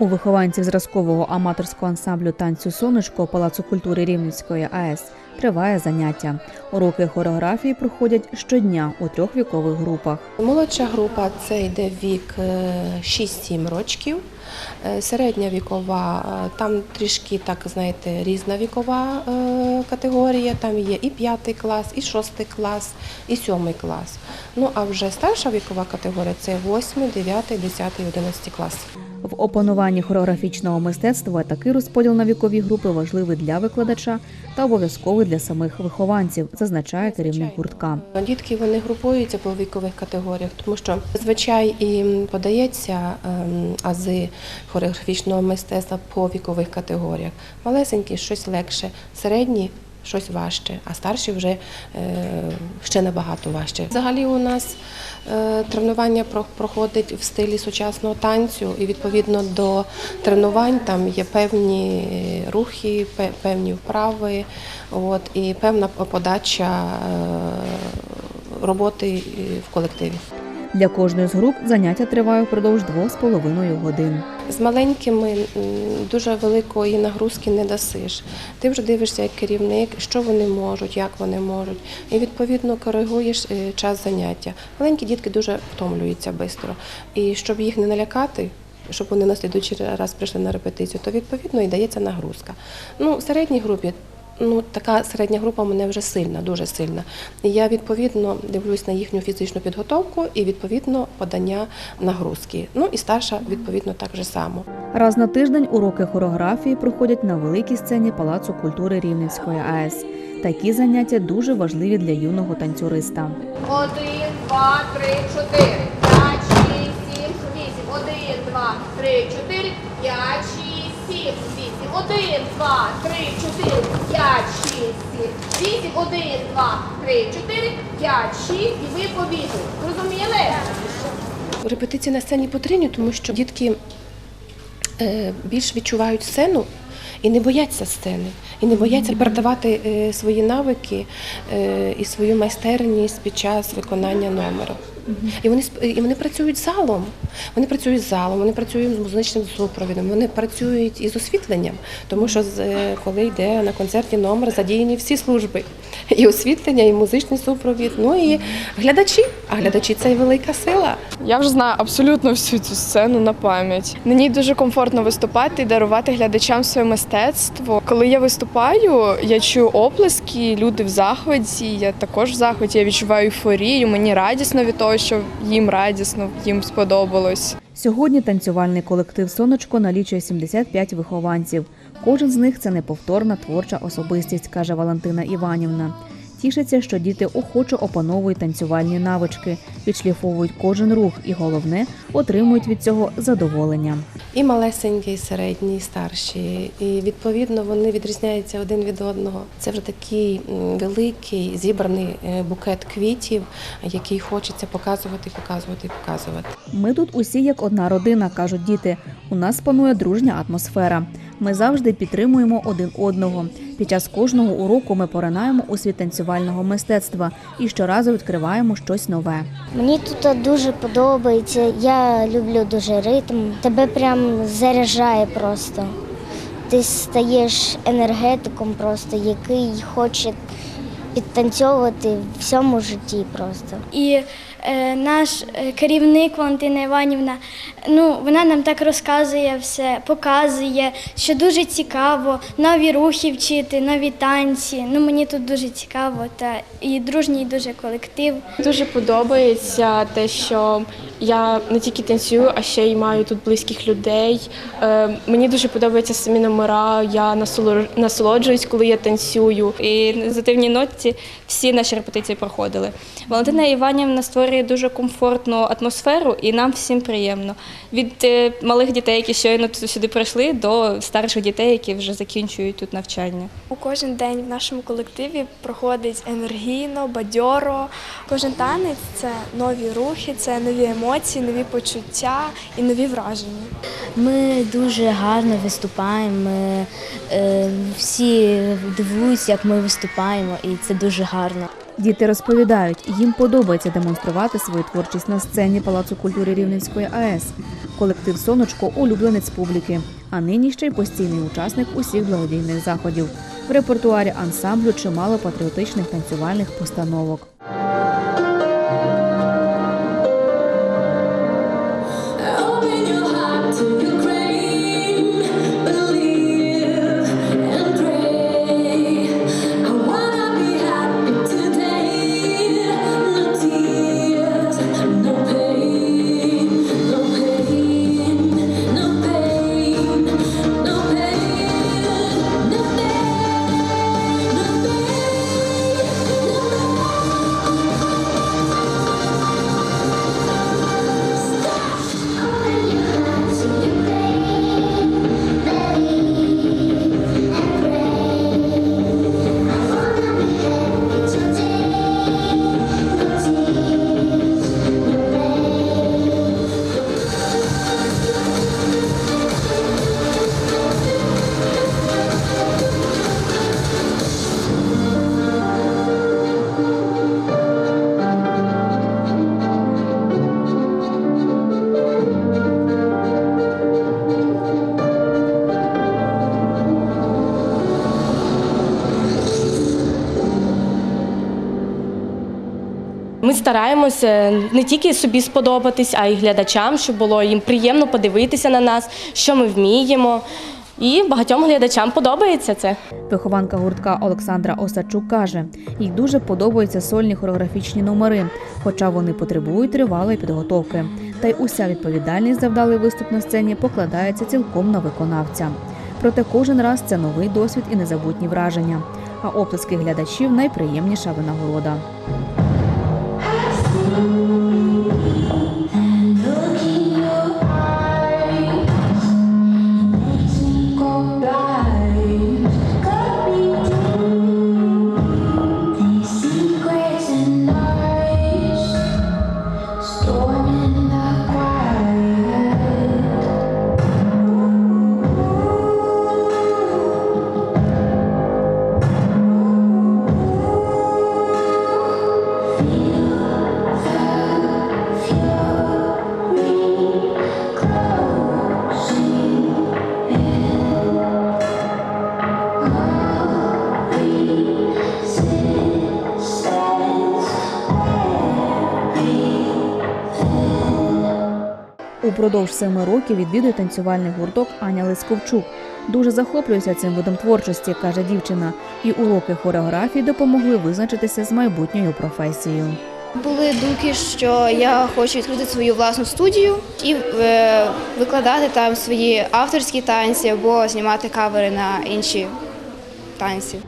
У вихованців зразкового аматорського ансамблю танцю сонечко Палацу культури Рівненської АЕС триває заняття. Уроки хореографії проходять щодня у трьох вікових групах. Молодша група це йде вік е, 6-7 років. Е, Середня вікова, е, там трішки так знаєте, різна вікова е, категорія. Там є і 5 клас, і 6 клас, і 7 клас. Ну а вже старша вікова категорія це 8, 9, 10, 11 клас. В опануванні хореографічного мистецтва такий розподіл на вікові групи важливий для викладача та обов'язковий для самих вихованців, зазначає керівник гуртка. Дітки вони групуються по вікових категоріях, тому що зазвичай і подається ем, ази хореографічного мистецтва по вікових категоріях. Малесенькі щось легше, середні щось важче, а старші вже е, ще набагато важче. Взагалі у нас е, тренування про- проходить в стилі сучасного танцю, і відповідно до тренувань там є певні рухи, певні вправи, от, і певна подача е, роботи в колективі. Для кожної з груп заняття триває впродовж двох з половиною годин. З маленькими дуже великої нагрузки не дасиш. Ти вже дивишся як керівник, що вони можуть, як вони можуть, і відповідно коригуєш е, час заняття. Маленькі дітки дуже втомлюються швидко. І щоб їх не налякати. Щоб вони на слідуючий раз прийшли на репетицію, то відповідно і дається нагрузка. Ну, в середній групі, ну така середня група у мене вже сильна, дуже сильна. І я відповідно дивлюсь на їхню фізичну підготовку і відповідно подання нагрузки. Ну і старша відповідно так же само. Раз на тиждень уроки хореографії проходять на великій сцені Палацу культури Рівненської АЕС. Такі заняття дуже важливі для юного танцюриста. Один, два, три, чотири, п'ять, шість, сім, вісім. Один, два, три, чотири, п'ять, шість, сім, вісім. Один, два, три, чотири, п'ять, шість, сім, вісім. Один, два, три, чотири, п'ять, шість. І ви побігли. Зрозуміли? Репетиції на сцені потрібні, тому що дітки е, більш відчувають сцену і не бояться сцени, і не бояться передавати е, свої навики е, і свою майстерність під час виконання номеру. І вони і вони працюють залом. Вони працюють з залом, вони працюють з музичним супровідом, вони працюють із освітленням, тому що е, коли йде на концерті номер, задіяні всі служби. І освітлення, і музичний супровід, ну і глядачі. А глядачі це велика сила. Я вже знаю абсолютно всю цю сцену на пам'ять. Ній дуже комфортно виступати і дарувати глядачам своє мистецтво. Коли я виступаю, я чую оплески, люди в захваті. Я також в захваті. Я відчуваю ейфорію. Мені радісно від того, що їм радісно, їм сподобалось. Сьогодні танцювальний колектив Сонечко налічує 75 вихованців. Кожен з них це неповторна творча особистість, каже Валентина Іванівна. Тішиться, що діти охоче опановують танцювальні навички, відшліфовують кожен рух і головне отримують від цього задоволення. І малесенькі, і середні, і старші. І відповідно вони відрізняються один від одного. Це вже такий великий зібраний е, букет квітів, який хочеться показувати, показувати, показувати. Ми тут усі як одна родина, кажуть діти. У нас панує дружня атмосфера. Ми завжди підтримуємо один одного. Під час кожного уроку ми поринаємо у світ танцювального мистецтва і щоразу відкриваємо щось нове. Мені тут дуже подобається. Я люблю дуже ритм. Тебе прям заряджає просто. Ти стаєш енергетиком, просто який хоче підтанцьовувати в всьому житті просто. І наш е, керівник Валентина Іванівна, ну вона нам так розказує все, показує, що дуже цікаво, нові рухи вчити, нові танці. Ну мені тут дуже цікаво та і дружній дуже колектив. Дуже подобається те, що я не тільки танцюю, а ще й маю тут близьких людей. Е, мені дуже подобаються самі номера. Я насоло- насолоджуюсь, коли я танцюю. і на позитивній ноті всі наші репетиції проходили. Валентина Іванівна створює дуже комфортну атмосферу і нам всім приємно. Від е, малих дітей, які щойно сюди прийшли, до старших дітей, які вже закінчують тут навчання. У кожен день в нашому колективі проходить енергійно, бадьоро. Кожен танець це нові рухи, це нові емоції, нові почуття і нові враження. Ми дуже гарно виступаємо. Ми, е, всі дивуються, як ми виступаємо, і це дуже гарно. Діти розповідають, їм подобається демонструвати свою творчість на сцені Палацу культури Рівненської АЕС. Колектив Сонечко улюбленець публіки, а нині ще й постійний учасник усіх благодійних заходів. В репертуарі ансамблю чимало патріотичних танцювальних постановок. Стараємося не тільки собі сподобатись, а й глядачам, щоб було їм приємно подивитися на нас, що ми вміємо. І багатьом глядачам подобається це. Вихованка гуртка Олександра Осадчук каже, їй дуже подобаються сольні хореографічні номери, хоча вони потребують тривалої підготовки. Та й уся відповідальність за вдалий виступ на сцені покладається цілком на виконавця. Проте кожен раз це новий досвід і незабутні враження. А оплески глядачів найприємніша винагорода. Упродовж семи років відвідує танцювальний гурток Аня Лисковчук. Дуже захоплююся цим видом творчості, каже дівчина, і уроки хореографії допомогли визначитися з майбутньою професією. Були думки, що я хочу відкрити свою власну студію і е, викладати там свої авторські танці або знімати кавери на інші танці.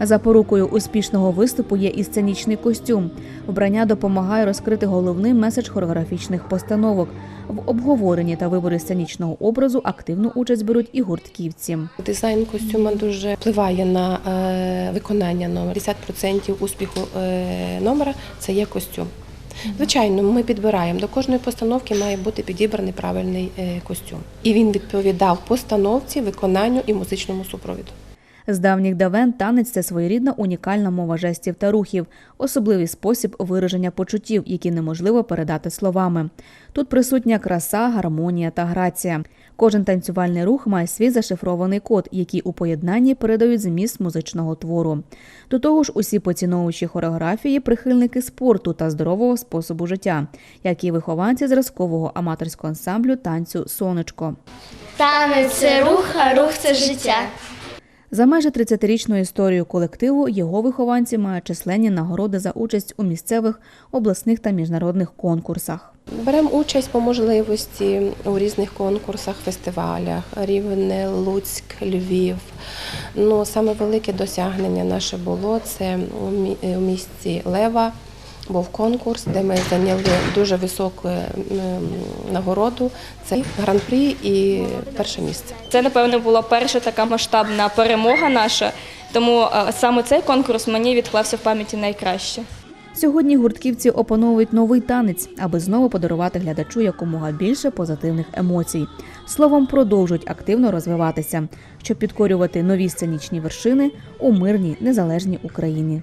Запорукою успішного виступу є і сценічний костюм. Вбрання допомагає розкрити головний меседж хореографічних постановок. В обговоренні та виборі сценічного образу активну участь беруть і гуртківці. Дизайн костюма дуже впливає на е, виконання номера. 50% успіху е, номера це є костюм. Звичайно, ми підбираємо до кожної постановки має бути підібраний правильний е, костюм, і він відповідав постановці, виконанню і музичному супровіду. З давніх давен танець це своєрідна унікальна мова жестів та рухів, особливий спосіб вираження почуттів, які неможливо передати словами. Тут присутня краса, гармонія та грація. Кожен танцювальний рух має свій зашифрований код, який у поєднанні передають зміст музичного твору. До того ж, усі поціновувачі хореографії прихильники спорту та здорового способу життя, як і вихованці зразкового аматорського ансамблю танцю Сонечко. Танець це рух, а рух це життя. За майже 30-річну історію колективу його вихованці мають численні нагороди за участь у місцевих, обласних та міжнародних конкурсах. Беремо участь по можливості у різних конкурсах, фестивалях, Рівне, Луцьк, Львів. Ну, саме велике досягнення наше було це у мі- у місті Лева. Був конкурс, де ми зайняли дуже високу ем, нагороду. Це гран-прі і перше місце. Це, напевно, була перша така масштабна перемога наша, тому е, саме цей конкурс мені відклався в пам'яті найкраще. Сьогодні гуртківці опановують новий танець, аби знову подарувати глядачу якомога більше позитивних емоцій. Словом, продовжують активно розвиватися, щоб підкорювати нові сценічні вершини у мирній незалежній Україні.